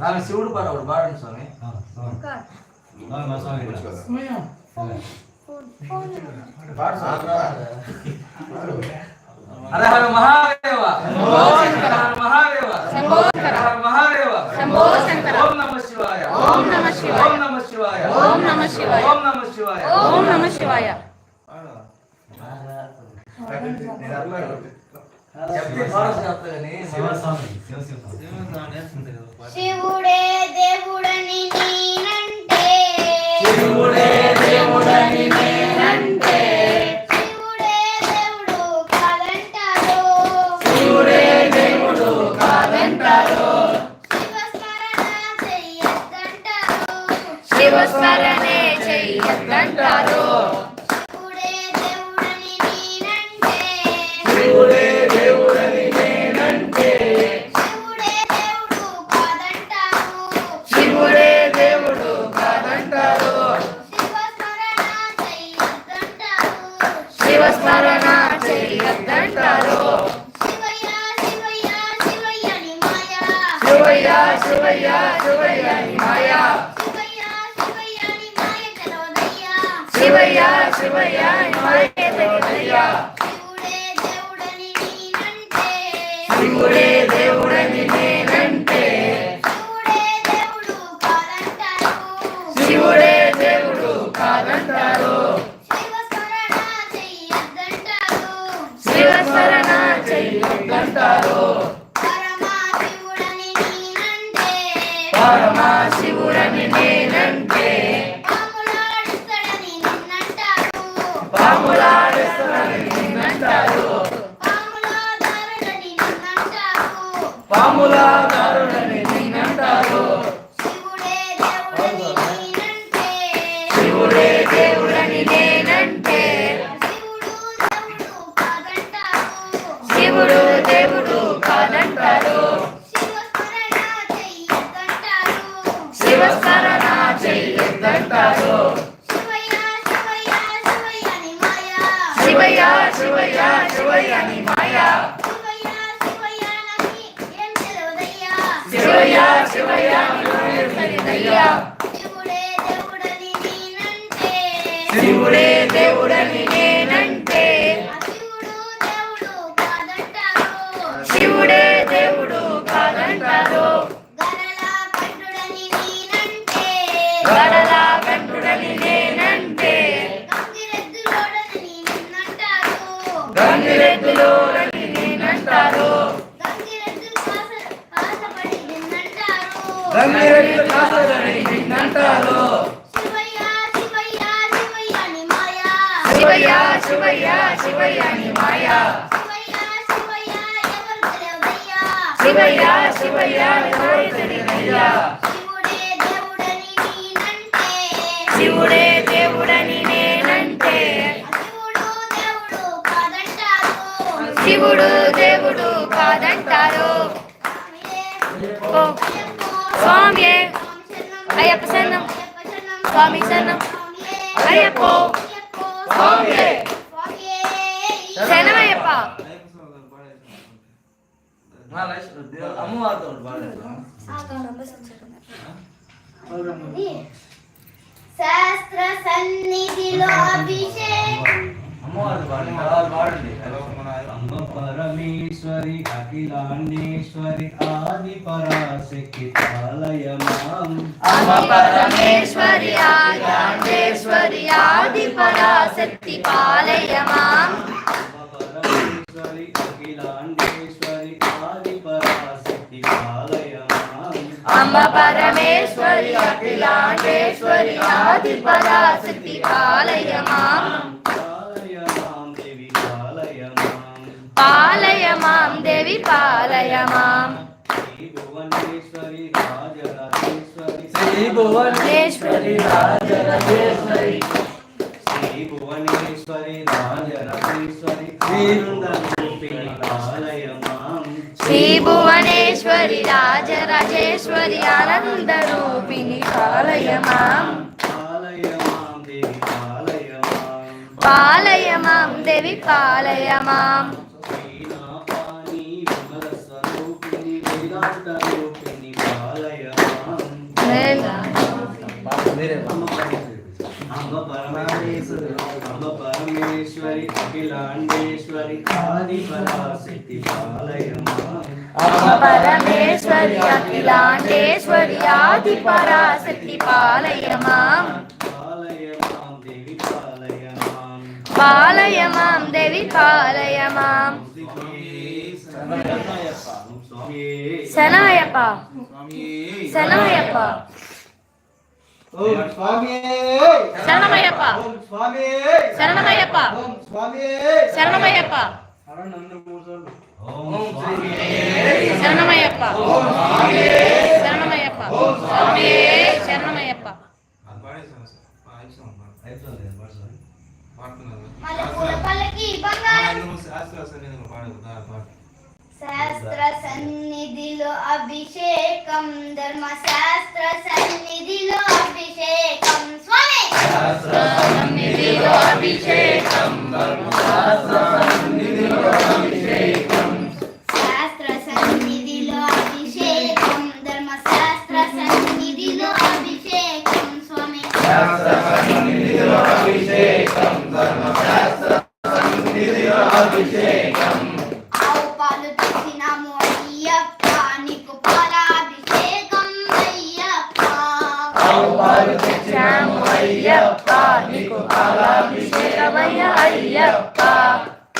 ನಾನು ಶಿವಡು ಬಾರ ಅವ್ರು ಬಾರಣ ಸ್ವಾಮಿ ಹರ ಹರ ಮಹಾದೇವ ಹರ ಮಹಾದೇವ ಹರ ಮಹಾದೇವ ಓಂ ನಮ ಶಿವಾಯ ಓಂ ನಮ ಶಿವಾಯ ಓಂ ನಮ ಶಿವಾಯ ಓಂ ನಮ ಶಿವಾಯ ಓಂ ನಮ ಶಿವಾಯ ಓಂ ನಮ ಶಿವಾಯ శివుడే దేవుడని నేనంటే దేవుడు చెయ్యొద్దంటారు చెయ్యద్దంటారు శివయ్య శివయ్య మాయా. శివయ్య మాయా. శివయ్య మాయ శివయ్య శివయ్య ని మాయ తెలియదయ్యా శివుడే దేవుడు శివుడు దేవుడు కాదంటారు కాదంటారు శివస్మరణ చెయ్యొద్దంటారు శివస్మరణ చెయ్యద్దంటారు శివయ్య శివయ్య శివయ్యని మాయా. శివయ్య శివయ్య శివయ్య మాయా. శివయ్య శివయ్య గంగిరెద్దు కాసలని నిన్నంటారు శివయ్య శివయ్య శివయ్యని మాయా శివయ్య శివయ్య శివయ్య ని మాయా శివయ్య శివయ్య ఎవరు తెలియదయ్యా దేవుడు దేవుడు కాదంటారు. స్వామి అయ్యప్ప సన్నం స్వామి సన్నం అయ్యప్పో స్వామియే. శరణమయ్యప్ప అమ్మవారితో శాస్త్ర సన్నిధిలో అభిషేకం. అమ్మవారితో పాడండి వాళ్ళు పాడండి అంబ పరమేశ్వరి అఖిలాండేశ్వరి ఆది పరాశక్తి పాలయమాం అమ్మ పరమేశ్వరి ఆదిశేశ్వరి ఆది పరాశక్తి పాలయమాం అంబ పరమేశ్వరి అఖిలాండేశ్వరి ఆది పరాశక్తి పాలయమాం అమ్మ పరమేశ్వరి అఖిలాండేశ్వరి ఆది పరాశక్తి పాలయమాం పాలయమాం శ్రీ భువనేశ్వరి రాజరాజేశ్వరి శ్రీ భువనేశ్వరి రాజరాజేశ్వరి శ్రీ ఆనందరూపిణి పాలయమాం. భువనేశ్వరి రాజరాజేశ్వరి ఆనందరూపిణి పాలయమాం దేవి పాలయ మాం దేవి வேற அம்ப பரமேஸ்வரி அம்ப பரமேஸ்வரி அகிலாண்டேஸ்வரி ஆதி பராசக்தி பாலயம்மா. அம்ப பரமேஸ்வரி பாலயமாம். பாலயமாம் தேவி பாலயமாம். சனாயப்பா. சனாயப்பா. శరణమయ్యప్ప. ఓం స్వామి. శరణమయ్యప్ప. ఓం స్వామి. శరణమయ్యప్ప. ఓం స్వామి. శరణమయ్యప్ప. శరణమయ్యప్ప. శరణమయ్యప్ప. పల్లకి బంగారం. శాస్త్ర సన్నిధిలో అభిషేకం ధర్మ శాస్త్ర సన్నిధిలో అభిషేకం. స్వామి! శాస్త్ర సన్నిధిలో అభిషేకం ధర్మ శాస్త్ర సన్నిధిలో అభిషేకం స్వామి ఆవు పాలు తెచ్చినాము అయ్యప్ప నీకు పాలాభిషేకం అయ్యప్ప శ్యాము అయ్యప్ప నీకు పాలాభిషేకమయ్య అయ్యప్ప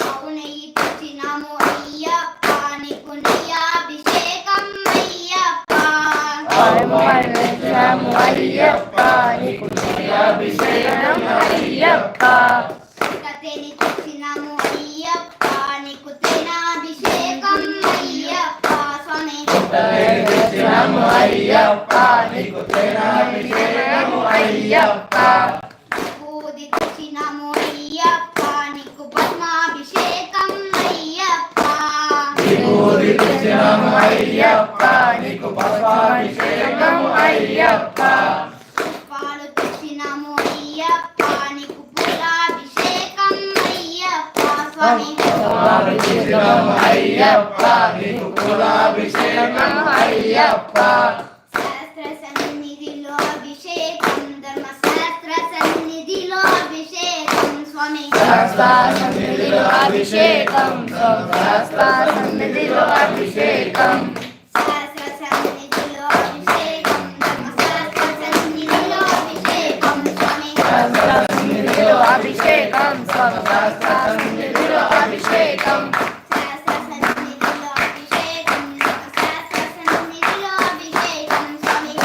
ఆవు నెయ్యి తెచ్చినాము అయ్యప్ప నీకు నెయ్యాభిషేకం అయ్యప్ప శ్యాము అయ్యప్ప నీకు అభిషేకం అయ్యప్ప కతేని తెచ్చినాము అయ్యప్ప నీకు తేనాభిషేకం అయ్యప్ప స్వామి శ్యాము అయ్యప్ప నీకు అభిషేకం అయ్యప్ప. పూది తెచ్చినాము అయ్యప్ప నీకు పద్మాభిషేకం అయ్యప్ప. శ్యాము అయ్యప్ప నీకు అభిషేకం అయ్యప్ప. పాలు తెచ్చినాము అయ్యప్ప నీకు పూలాభిషేకం అయ్యప్ప. స్వామి అభిషేకం అయ్యప్ప నీకు అభిషేకం అయ్యప్ప శాస్త్ర సన్నిధిలో అభిషేకం ధర్మ శాస్త్ర సన్నిధిలో అభిషేకం స్వామి శాస్త్ర సన్నిధిలో అభిషేకం శాస్త్ర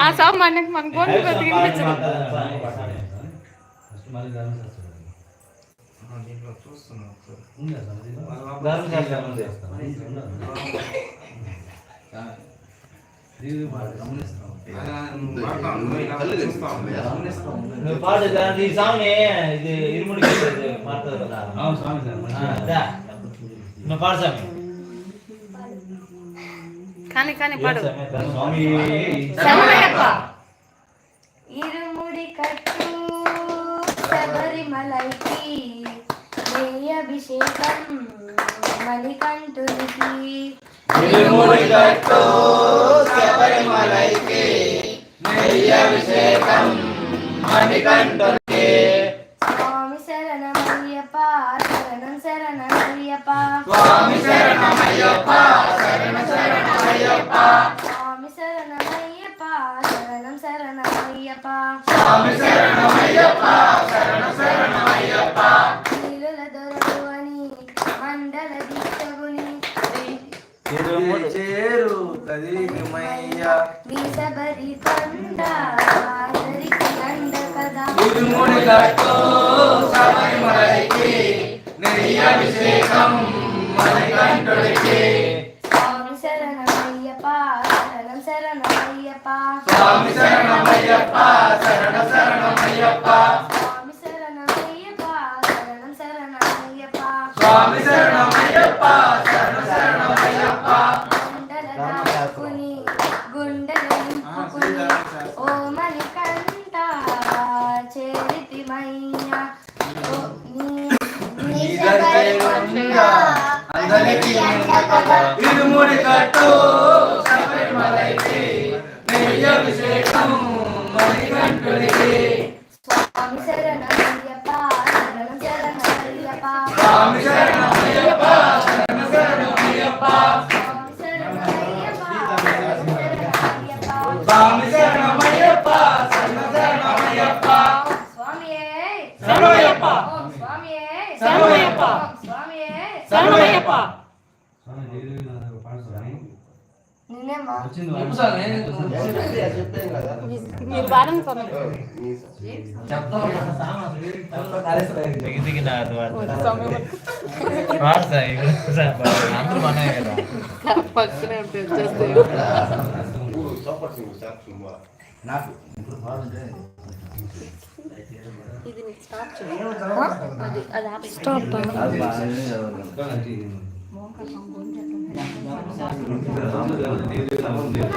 ఆ సాబ్ మనకి మన గోండు బతికించదు దీంట్లో చూస్తున్నాం ఒకసారి. మాట్లాడు, నువ్వు ఇలా చూస్తావు. నువ్వు పాడు దాని ఈ సాంగ్ ఇది ఇరుముడికి ఇది నువ్వు పాడు స్వామి కానీ కానీ పాడు. ఇరుముడి కట్టు శబరిమలైకి నెయ్యి అభిషేకం మణికంఠునికి. ఇరుముడి కట్టు శబరిమలైకి నెయ్యభిషేకం మణికంఠునికి. స్వామి స్వామి శరణమయ్యప్ప శరణం శరణమయ్యప్ప. స్వామి శరణమయ్యప్ప శరణం శరణమయ్యప్ప. నీలుల దొరవని మండల శరణమయ్యప్ప స్వామి శరణం శరణమయ్యప్ప. స్వామి శరణమయ్యప్ప శరణ శరణమయ్యప్ప. గుండెల దాక్కుని గుండెల నింపుకుని ఓ మణికంఠ చేరితిమయ్య ఓ నీ నీ దగ్గరుండా అందరికీ ఇరుముడి కట్టు పక్కనే ఇది స్టాప్ చేయి. అది అది ఆపేసి. స్టాప్. Sản phẩm.